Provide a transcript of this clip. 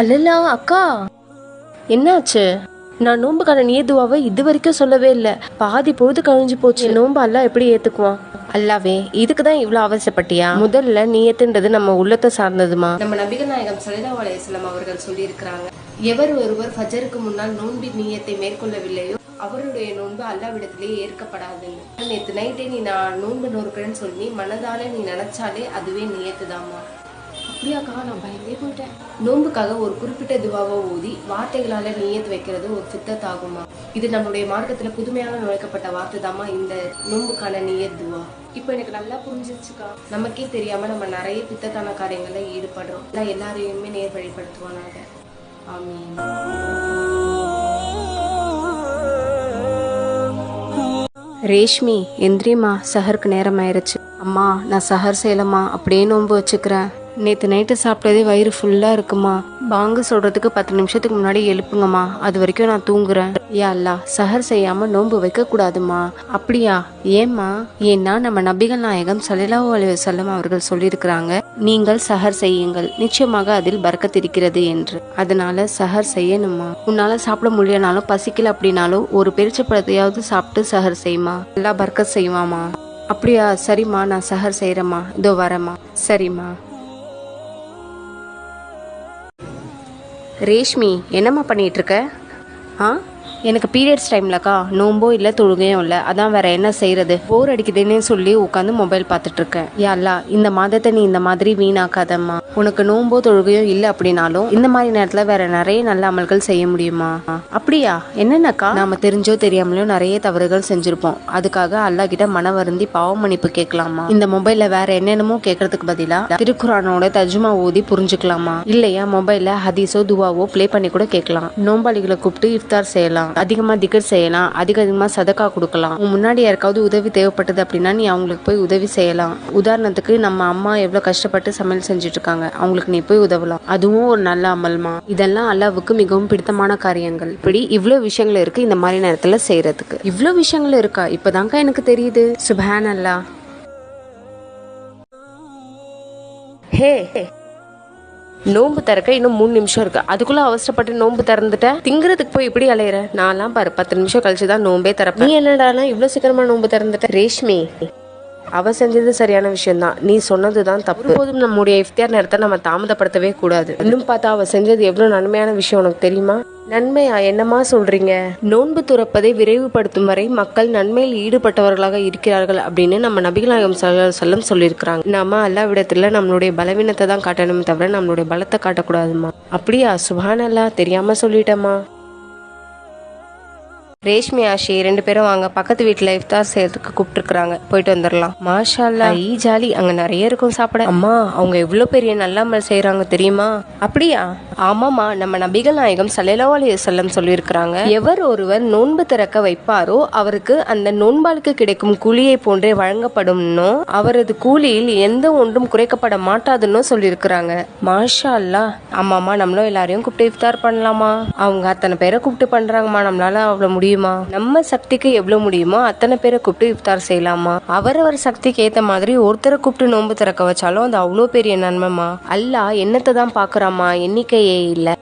அல்லல்லா அக்கா. என்னாச்சு? நான் நோன்புக்கான நியதுவாவை இது வரைக்கும் சொல்லவே இல்லை. பாதி பொழுது கழிஞ்சு போச்சு. நோன்பு அல்லா எப்படி ஏத்துக்குவான்? அல்லாவே இதுக்கு தான் இவ்வளோ அவசியப்பட்டியா முதல்ல நியத்துன்றது நம்ம உள்ளத்தை சார்ந்ததுமா? நம்ம நபிகள் நாயகம் சலிதா அலையம் அவர்கள் சொல்லியிருக்கிறாங்க எவர் ஒருவர் ஃபஜருக்கு முன்னால் நோன்பு நீயத்தை மேற்கொள்ளவில்லையோ அவருடைய நோன்பு அல்லாவிடத்திலே ஏற்கப்படாதுன்னு நேற்று நைட்டே நீ நான் நோன்பு நோறுக்கிறேன்னு சொல்லி மனதாலே நீ நினைச்சாலே அதுவே நியத்துதாம்மா. அப்படியாக்கா நான் பயந்தே போயிட்டேன். நோன்புக்காக ஒரு குறிப்பிட்ட துவாவை ஊதி வார்த்தைகளால நியத்து வைக்கிறது ஒரு சித்தத்தாகுமா இது நம்மளுடைய மார்க்கத்துல புதுமையாக நுழைக்கப்பட்ட வார்த்தை தாமா இந்த நோன்புக்கான நியத் துவா. இப்போ எனக்கு நல்லா புரிஞ்சிருச்சுக்கா. நமக்கே தெரியாம நம்ம நிறைய பித்தத்தான காரியங்கள்ல ஈடுபடுறோம். எல்லாம் எல்லாரையுமே நேர் வழிபடுத்துவானாக ஆமீன். ரேஷ்மி எந்திரிமா சஹருக்கு நேரம் ஆயிருச்சு அம்மா நான் சஹர் செய்யலம்மா அப்படியே நோன்பு வச்சுக்கிறேன். நேற்று நைட்டு சாப்பிட்டதே வயிறு ஃபுல்லாக இருக்குமா? பாங்கு சொல்கிறதுக்கு பத்து நிமிஷத்துக்கு முன்னாடி எழுப்புங்கம்மா. அது வரைக்கும் நான் தூங்குறேன். யா அல்லா சஹர் செய்யாமல் நோன்பு வைக்கக்கூடாதுமா? அப்படியா? ஏம்மா ஏன்னா நம்ம நபிகள் நாயகம் சல்லாஹூ அலி வஸல்லம் அவர்கள் சொல்லியிருக்கிறாங்க நீங்கள் சஹர் செய்யுங்கள். நிச்சயமாக அதில் பறக்கத் இருக்கிறது என்று. அதனால சஹர் செய்யணுமா உன்னால சாப்பிட முடியலனாலும் பசிக்கல அப்படின்னாலும் ஒரு பெருச்சப்பழத்தையாவது சாப்பிட்டு சஹர் செய்யுமா எல்லா பறக்க செய்வாமா? அப்படியா? சரிம்மா நான் சஹர் செய்கிறேம்மா இதோ வரேம்மா. சரிம்மா. ரேஷ்மி என்னம்மா பண்ணிகிட்ருக்க ஆ? எனக்கு பீரியட்ஸ் டைம்லக்கா நோம்போ இல்லை தொழுகையும் இல்லை. அதான் வேற என்ன செய்யறது போர் அடிக்குதுன்னு சொல்லி உட்காந்து மொபைல் பார்த்துட்டு இருக்கேன். யா அல்லா இந்த மாதத்தை நீ இந்த மாதிரி வீணாக்காதம்மா. உனக்கு நோம்போ தொழுகையும் இல்லை அப்படின்னாலும் இந்த மாதிரி நேரத்தில் வேற நிறைய நல்ல அமல்கள் செய்ய முடியுமா? அப்படியா? என்னென்னக்கா? நாம தெரிஞ்சோ தெரியாமலோ நிறைய தவறுகள் செஞ்சிருப்போம். அதுக்காக அல்லாஹ் கிட்ட மன வருந்தி பாவ மன்னிப்பு கேட்கலாமா? இந்த மொபைல்ல வேற என்னென்னமோ கேட்கறதுக்கு பதிலா திருக்குறானோட தஜ்மா ஓதி புரிஞ்சுக்கலாமா? இல்லையா மொபைல்ல ஹதீஸோ துவாவோ ப்ளே பண்ணி கூட கேட்கலாம். நோம்பாளிகளை கூப்பிட்டு இஃப்தார் செய்யலாம். அதிகமாக திகர் செய்யலாம் அதிக அதிகமாக சதக்கா கொடுக்கலாம். உன் முன்னாடி யாருக்காவது உதவி தேவைப்பட்டது அப்படின்னா நீ அவங்களுக்கு போய் உதவி செய்யலாம். உதாரணத்துக்கு நம்ம அம்மா எவ்வளோ கஷ்டப்பட்டு சமையல் செஞ்சுட்டு இருக்காங்க அவங்களுக்கு நீ போய் உதவலாம். அதுவும் ஒரு நல்ல அமல்மா இதெல்லாம் அல்லாவுக்கு மிகவும் பிடித்தமான காரியங்கள். இப்படி இவ்வளோ விஷயங்கள் இருக்கு இந்த மாதிரி நேரத்தில் செய்யறதுக்கு. இவ்வளோ விஷயங்கள் இருக்கா? இப்போதாங்க எனக்கு தெரியுது. சுபஹான் அல்லா ஹே. நோன்பு திறக்க இன்னும் மூணு நிமிஷம் இருக்கு. அதுக்குள்ள அவசரப்பட்டு நோன்பு திறந்துட்ட? திங்கிறதுக்கு போய் இப்படி அலையிற? நான்லாம் பாரு பத்து நிமிஷம் கழிச்சு தான் நோன்பே திறப்பேன். நீ என்னடானா இவ்வளவு சீக்கிரமா நோன்பு திறந்துட்ட? ரேஷ்மி அவ செஞ்சது சரியான விஷயம்தான். நீ சொன்னதுதான் தப்பு. போதும் நம்முடைய இஃப்தியார் நேரத்தை நம்ம தாமதப்படுத்தவே கூடாது. இன்னும் பார்த்தா அவ செஞ்சது எவ்வளவு நன்மையான விஷயம் உனக்கு தெரியுமா? நன்மையா? என்னமா சொல்றீங்க? நோன்பு துறப்பதை விரைவுபடுத்தும் வரை மக்கள் நன்மையில் ஈடுபட்டவர்களாக இருக்கிறார்கள் அப்படின்னு நம்ம நபிகளாயம் செல்லம் சொல்லியிருக்கிறாங்க. நாம அல்லாவிடத்துல நம்மளுடைய பலவீனத்தை தான் காட்டணுமே தவிர நம்மளுடைய பலத்தை காட்டக்கூடாதுமா? அப்படியா? சுபான் அல்லா தெரியாம சொல்லிட்டேமா ரேஷ்மி ஆஷி ரெண்டு பேரும் வாங்க. பக்கத்து வீட்டுல இஃப்தார் செய்யறதுக்கு கூப்பிட்டுருக்காங்க போயிட்டு வந்துடலாம் மாஷா அல்லா ஈ ஜாலி. அங்க நிறைய இருக்கும் சாப்பிட. அம்மா அவங்க எவ்வளவு பெரிய நல்லாமல் செய்யறாங்க தெரியுமா? அப்படியா? ஆமாமா நம்ம நபிகள் நாயகம் சலேலா அலைஹி செல்லம் சொல்லியிருக்கிறாங்க எவர் ஒருவர் நோன்பு திறக்க வைப்பாரோ அவருக்கு அந்த நோன்பாளுக்கு கிடைக்கும் கூலியை போன்றே வழங்கப்படும்னோ அவரது கூலியில் எந்த ஒன்றும் குறைக்கப்பட மாட்டாதுன்னு சொல்லியிருக்கிறாங்க. மாஷா அல்லா ஆமாமா நம்மளும் எல்லாரையும் கூப்பிட்டு இஃப்தார் பண்ணலாமா? அவங்க அத்தனை பேரை கூப்பிட்டு பண்றாங்கம்மா நம்மளால அவ்வளவு முடியுமா? நம்ம சக்திக்கு எவ்வளவு முடியுமோ அத்தனை பேரை கூப்பிட்டு இஃப்தார் செய்யலாமா? அவரவர் சக்திக்கு ஏத்த மாதிரி ஒருத்தரை கூப்பிட்டு நோன்பு திறக்க வச்சாலும் அது அவ்வளோ பெரிய நன்மைமா அல்லாஹ் என்னத்தை தான் பாக்குறாமா தேவையே இல்லை.